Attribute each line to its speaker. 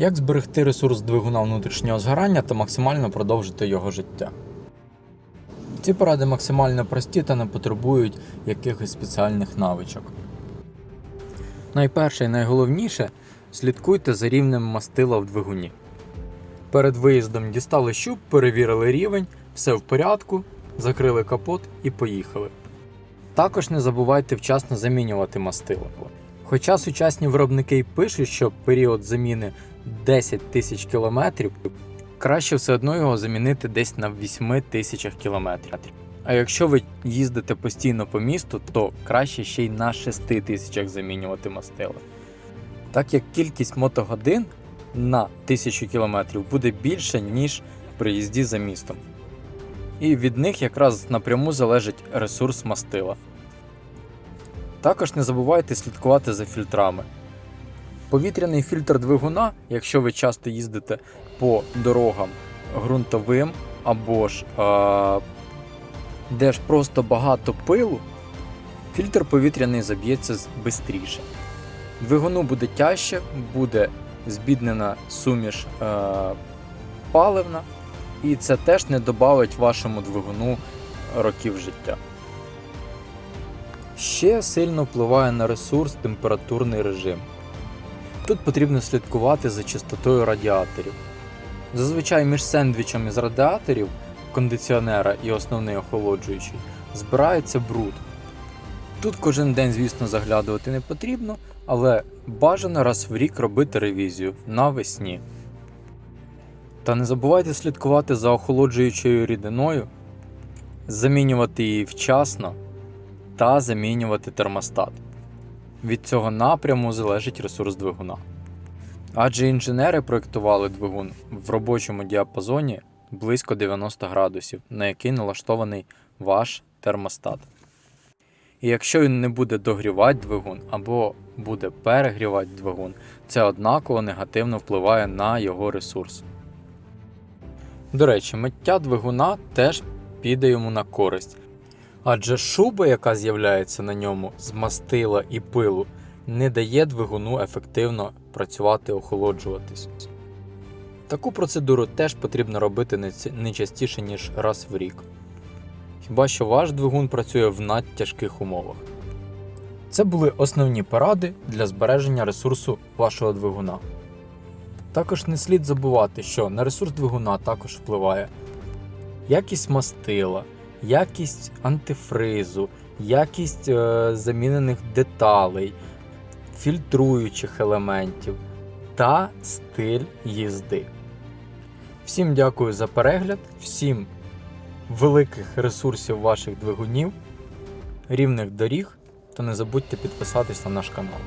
Speaker 1: Як зберегти ресурс двигуна внутрішнього згорання та максимально продовжити його життя? Ці поради максимально прості та не потребують якихось спеціальних навичок. Найперше і найголовніше слідкуйте за рівнем мастила в двигуні. Перед виїздом дістали щуп, перевірили рівень, все в порядку, закрили капот і поїхали. Також не забувайте вчасно замінювати мастило. Хоча сучасні виробники й пишуть, що період заміни 10 тисяч кілометрів, краще все одно його замінити десь на 8 тисячах кілометрів. А якщо ви їздите постійно по місту, то краще ще й на 6 тисячах замінювати мастило. Так як кількість мотогодин на 1000 кілометрів буде більше, ніж при їзді за містом. І від них якраз напряму залежить ресурс мастила. Також не забувайте слідкувати за фільтрами. Повітряний фільтр двигуна, якщо ви часто їздите по дорогам ґрунтовим або ж е, де ж просто багато пилу, фільтр повітряний заб'ється швидше. Двигуну буде тяжче, буде збіднена суміш е, паливна, і це теж не додавить вашому двигуну років життя. Ще сильно впливає на ресурс температурний режим. Тут потрібно слідкувати за чистотою радіаторів. Зазвичай між сендвічем із радіаторів кондиціонера і основний охолоджуючий збирається бруд. Тут кожен день, звісно, заглядувати не потрібно, але бажано раз в рік робити ревізію навесні. Та не забувайте слідкувати за охолоджуючою рідиною, замінювати її вчасно та замінювати термостат. Від цього напряму залежить ресурс двигуна. Адже інженери проєктували двигун в робочому діапазоні близько 90 градусів, на який налаштований ваш термостат. І якщо він не буде догрівати двигун або буде перегрівати двигун, це однаково негативно впливає на його ресурс. До речі, миття двигуна теж піде йому на користь. Адже шуба, яка з'являється на ньому з мастила і пилу, не дає двигуну ефективно працювати охолоджуватись. Таку процедуру теж потрібно робити не частіше, ніж раз в рік. Хіба що ваш двигун працює в надтяжких умовах. Це були основні поради для збереження ресурсу вашого двигуна. Також не слід забувати, що на ресурс двигуна також впливає якість мастила, якість антифризу, якість е, замінених деталей, фільтруючих елементів та стиль їзди. Всім дякую за перегляд, всім великих ресурсів ваших двигунів, рівних доріг та не забудьте підписатись на наш канал.